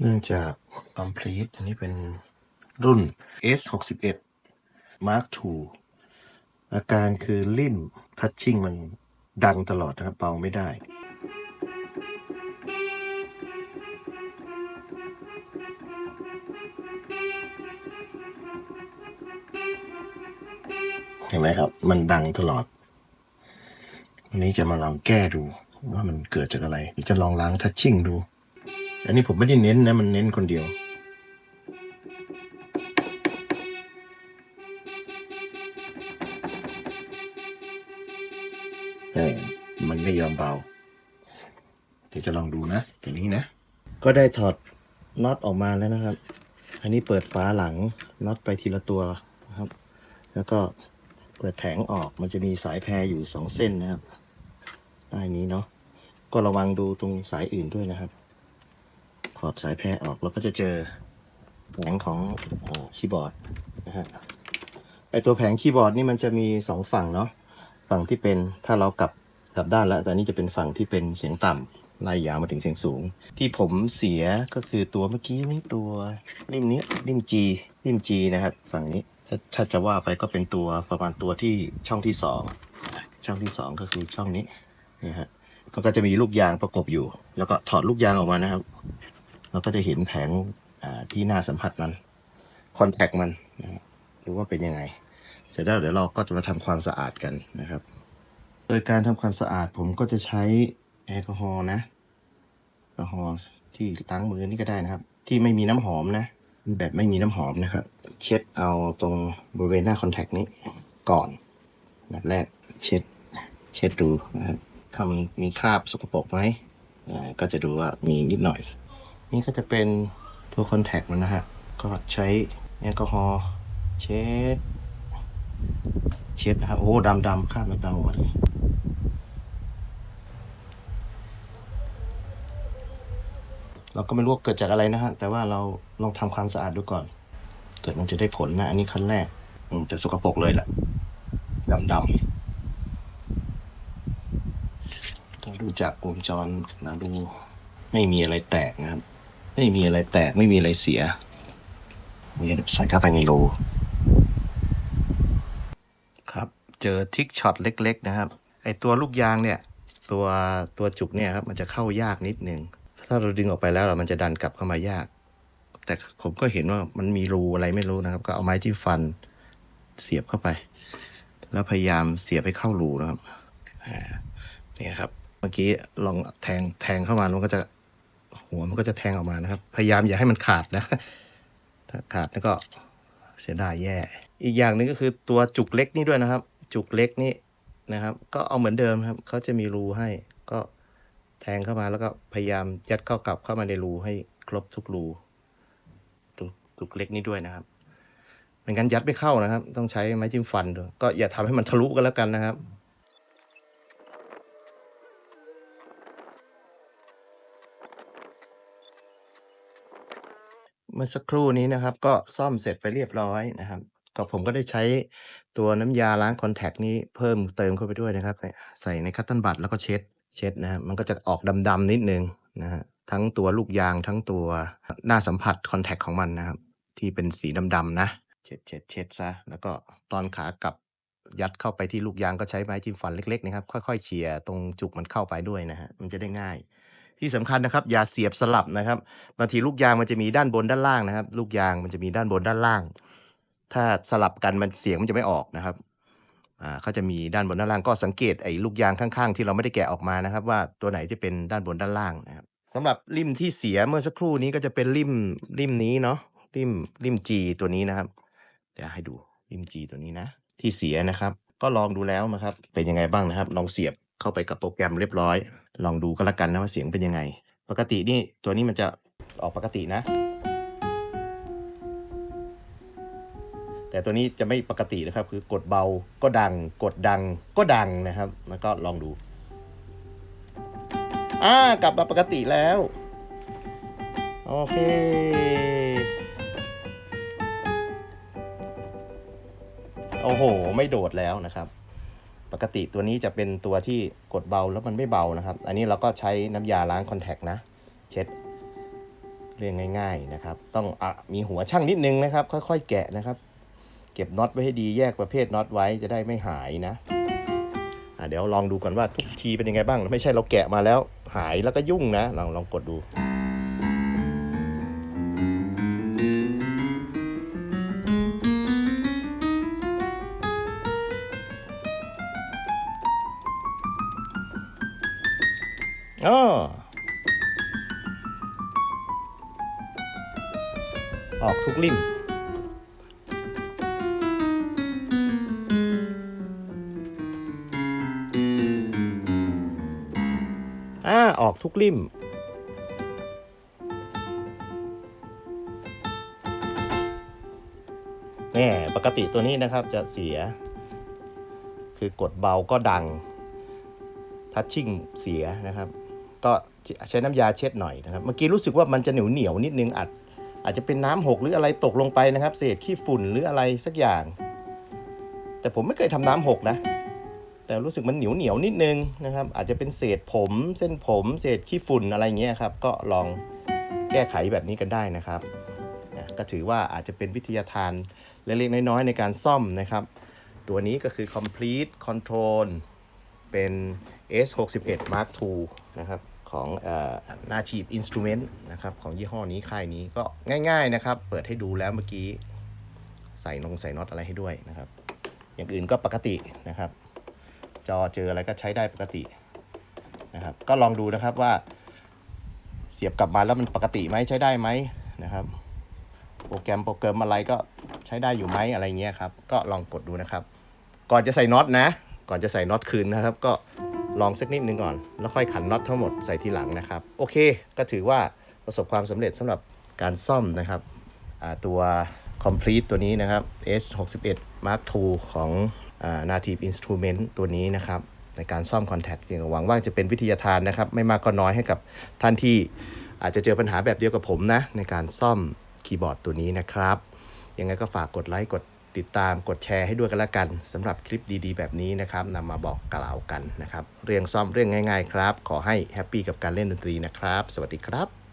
เนื่องจาก complete อันนี้เป็นรุ่น S 6 1 Mark II อาการคือลิ่มทัชชิ่งมันดังตลอดนะครับเป่าไม่ได้เห็นไหมครับ มันดังตลอด วันนี้จะมาลองแก้ดู ว่ามันเกิดจากอะไรจะลองล้างทัชชิ่งดู อันนี้ผมไม่ได้เน้นนะ มันเน้นคนเดียวเออมันไม่ยอมเบา เดี๋ยวจะลองดูนะตัวนี้นะ ก็ได้ถอดน็อตออกมาแล้วนะครับ อันนี้เปิดฝาหลังน็อตไปทีละตัวนะครับ แล้วก็เปิดแผงออกมันจะมีสายแพรอยู่สองเส้นนะครับใต้นี้เนาะก็ระวังดูตรงสายอื่นด้วยนะครับ ถอดสายแพรออกแล้วก็จะเจอแผงของคีย์บอร์ดนะฮะไอตัวแผงคีย์บอร์ดนี่มันจะมีสองฝั่งเนาะฝั่งที่เป็นถ้าเรากลับกลับด้านแล้วแต่นี่จะเป็นฝั่งที่เป็นเสียงต่ำไล่ยาวมาถึงเสียงสูง ที่ผมเสียก็คือตัวเมื่อกี้นี่ตัวริมนี้ริม G ริม G นะครับ ฝั่งนี้ถ้าถ้าจะว่าไปก็เป็นตัวประมาณตัวที่ช่องที่สองช่องที่สองก็คือช่องนี้นะฮะก็จะมีลูกยางประกบอยู่ แล้วก็ถอดลูกยางออกมานะครับ เราก็จะเห็นแผงที่หน้าสัมผัสมันคอนแทคมันนะฮะหรือว่าเป็นยังไง เสร็จแล้วเดี๋ยวเราก็จะมาทำความสะอาดกันนะครับ โดยการทำความสะอาดผมก็จะใช้แอลกอฮอล์นะแอลกอฮอล์ที่ล้างมือนี่ก็ได้นะครับ ที่ไม่มีน้ำหอมนะ แบบไม่มีน้ำหอมนะครับ เช็ดเอาตรงบริเวณหน้าคอนแทคนี้ก่อนแบบแรกเช็ด เช็ดดูนะครับถ้ามันมีคราบสกปรกไหมก็จะดูว่ามีนิดหน่อย นี่ก็จะเป็นตัวคอนแทคมันนะฮะ ก็ใช้แอลกอฮอล์เช็ด เช็ดนะครับ โอ้ดำดำคราบมันดำหมดเลยเราก็ไม่รู้ว่าเกิดจากอะไรนะฮะ แต่ว่าเราลองทำความสะอาดดูก่อนเกิดมันจะได้ผลนะ อันนี้ขั้นแรกอืมแต่สกปรกเลยแหละดำดำต้องดูจากวงจรนะดู ไม่มีอะไรแตกนะครับ ไม่มีอะไรแตกไม่มีอะไรเสียนี่ใส่เข้าไปในรูครับเจอทิกช็อตเล็ก ๆ นะครับ ไอตัวลูกยางเนี่ย ตัวตัวจุกเนี่ยครับมันจะเข้ายากนิดนึงถ้าเราดึงออกไปแล้วมันจะดันกลับเข้ามายาก แต่ผมก็เห็นว่ามันมีรูอะไรไม่รู้นะครับ ก็เอาไม้ที่ฟันเสียบเข้าไป แล้วพยายามเสียบให้เข้ารูนะครับนี่นะครับ เมื่อกี้ลองแทงแทงเข้ามามันก็จะ หัวมันก็จะแทงออกมานะครับ พยายามอย่าให้มันขาดนะ ถ้าขาดแล้วก็เสียดายแย่ อีกอย่างหนึ่งก็คือตัวจุกเล็กนี่ด้วยนะครับ จุกเล็กนี่นะครับ ก็เอาเหมือนเดิมครับเขาจะมีรูให้ก็แทงเข้ามาแล้วก็พยายามยัดเข้ากลับเข้ามาในรูให้ครบทุกรูจุกเล็กนี่ด้วยนะครับไม่งั้นยัดไม่เข้านะครับ ต้องใช้ไม้จิ้มฟันด้วยก็อย่าทำให้มันทะลุกันแล้วกันนะครับ เมื่อสักครู่นี้นะครับ ก็ซ่อมเสร็จไปเรียบร้อยนะครับ ก็ผมก็ได้ใช้ตัวน้ำยาล้างคอนแทคนี้เพิ่มเติมเข้าไปด้วยนะครับ ใส่ในคัตเตันบัตแล้วก็เช็ดเช็ดนะครับมันก็จะออกดำๆนิดนึงนะฮะทั้งตัวลูกยางทั้งตัวหน้าสัมผัสคอนแทคของมันนะครับ ที่เป็นสีดำๆนะเช็ดเช็ดเช็ดซะแล้วก็ตอนขากลับยัดเข้าไปที่ลูกยางก็ใช้ไม้จิ้มฟันเล็กๆนะครับ ค่อยๆเขี่ยตรงจุกมันเข้าไปด้วยนะฮะมันจะได้ง่าย ที่สำคัญนะครับ อย่าเสียบสลับนะครับบางทีลูกยางมันจะมีด้านบนด้านล่างนะครับ ลูกยางมันจะมีด้านบนด้านล่าง ถ้าสลับกันมันเสียงมันจะไม่ออกนะครับอ่าเขาจะมีด้านบนด้านล่างก็สังเกตไอ้ลูกยางข้างๆ ที่เราไม่ได้แกะออกมานะครับ ว่าตัวไหนที่เป็นด้านบนด้านล่างนะครับสำหรับริมที่เสียเมื่อสักครู่นี้ก็จะเป็นริมริมนี้เนาะริมริม G ตัวนี้นะครับ เดี๋ยวให้ดูริม G ตัวนี้นะ ที่เสียนะครับ ก็ลองดูแล้วนะครับ เป็นยังไงบ้างนะครับ ลองเสียบเข้าไปกับโปรแกรมเรียบร้อย ลองดูก็แล้วกันนะว่าเสียงเป็นยังไง ปกตินี่ตัวนี้มันจะออกปกตินะ แต่ตัวนี้จะไม่ปกตินะครับ คือกดเบาก็ดัง กดดังก็ดังนะครับ แล้วก็ลองดูอ่ากลับมาปกติแล้ว โอเคโอ้โห ไม่โดดแล้วนะครับ กติตัวนี้จะเป็นตัวที่กดเบาแล้วมันไม่เบานะครับ อันนี้เราก็ใช้น้ำยาล้างคอนแทคนะ เช็ดเรื่องง่าย ๆนะครับ ต้องอะมีหัวช่างนิดนึงนะครับ ค่อย ๆ แกะนะครับ เก็บน็อตไว้ให้ดีแยกประเภทน็อตไว้จะได้ไม่หายนะอะเดี๋ยวลองดูก่อนว่าทุกทีเป็นยังไงบ้าง ไม่ใช่เราแกะมาแล้วหายแล้วก็ยุ่งนะลองลองกดดู ออออกทุกลิ่มอ่าออกทุกลิ่มแน่ปกติตัวนี้นะครับจะเสีย คือกดเบาก็ดัง ทัชชิ่งเสียนะครับ ก็ใช้น้ำยาเช็ดหน่อยนะครับ เมื่อกี้รู้สึกว่ามันจะเหนียวเหนียวนิดนึงอาจอาจจะเป็นน้ำหกหรืออะไรตกลงไปนะครับ เศษขี้ฝุ่นหรืออะไรสักอย่าง แต่ผมไม่เคยทำน้ำหกนะ แต่รู้สึกมันเหนียวเหนียวนิดนึงนะครับ อาจจะเป็นเศษผม เส้นผม เศษขี้ฝุ่นอะไรเงี้ยครับ ก็ลองแก้ไขแบบนี้กันได้นะครับ ก็ถือว่าอาจจะเป็นวิทยาทานเล็กๆน้อยๆในการซ่อมนะครับ ตัวนี้ก็คือ complete control เป็น S61 Mark II นะครับ ของเอ่อ Native Instrument นะครับของยี่ห้อนี้ค่ายนี้ก็ง่ายๆนะครับ เปิดให้ดูแล้วเมื่อกี้ใส่นงใส่น็อตอะไรให้ด้วยนะครับ อย่างอื่นก็ปกตินะครับ จอเจออะไรก็ใช้ได้ปกตินะครับ ก็ลองดูนะครับว่า เสียบกลับมาแล้วมันปกติไหมใช้ได้ไหมนะครับ โปรแกรมโปรแกรมอะไรก็ใช้ได้อยู่ไหมอะไรเงี้ยครับ ก็ลองกดดูนะครับ ก่อนจะใส่น็อตนะ ก่อนจะใส่น็อตคืนนะครับ ก็ ลองสักนิดนึงก่อน แล้วค่อยขันน็อตทั้งหมดใส่ทีหลังนะครับ โอเค ก็ถือว่าประสบความสำเร็จสำหรับการซ่อมนะครับตัว complete ตัวนี้นะครับ S61 Mark II ของอ่า Native Instrument ตัวนี้นะครับ ในการซ่อม Contact จริงหวังว่าจะเป็นวิทยาทานนะครับ ไม่มากก็น้อยให้กับท่านที่อาจจะเจอปัญหาแบบเดียวกับผมนะ ในการซ่อมคีย์บอร์ดตัวนี้นะครับ ยังไงก็ฝากกดไลค์กด ติดตามกดแชร์ให้ด้วยกันละกันสำหรับคลิปดีๆ แบบนี้นะครับนำมาบอกกล่าวกันนะครับ เรื่องซ่อมเรื่องง่าย ๆ ครับ ขอให้แฮปปี้กับการเล่นดนตรีนะครับ สวัสดีครับ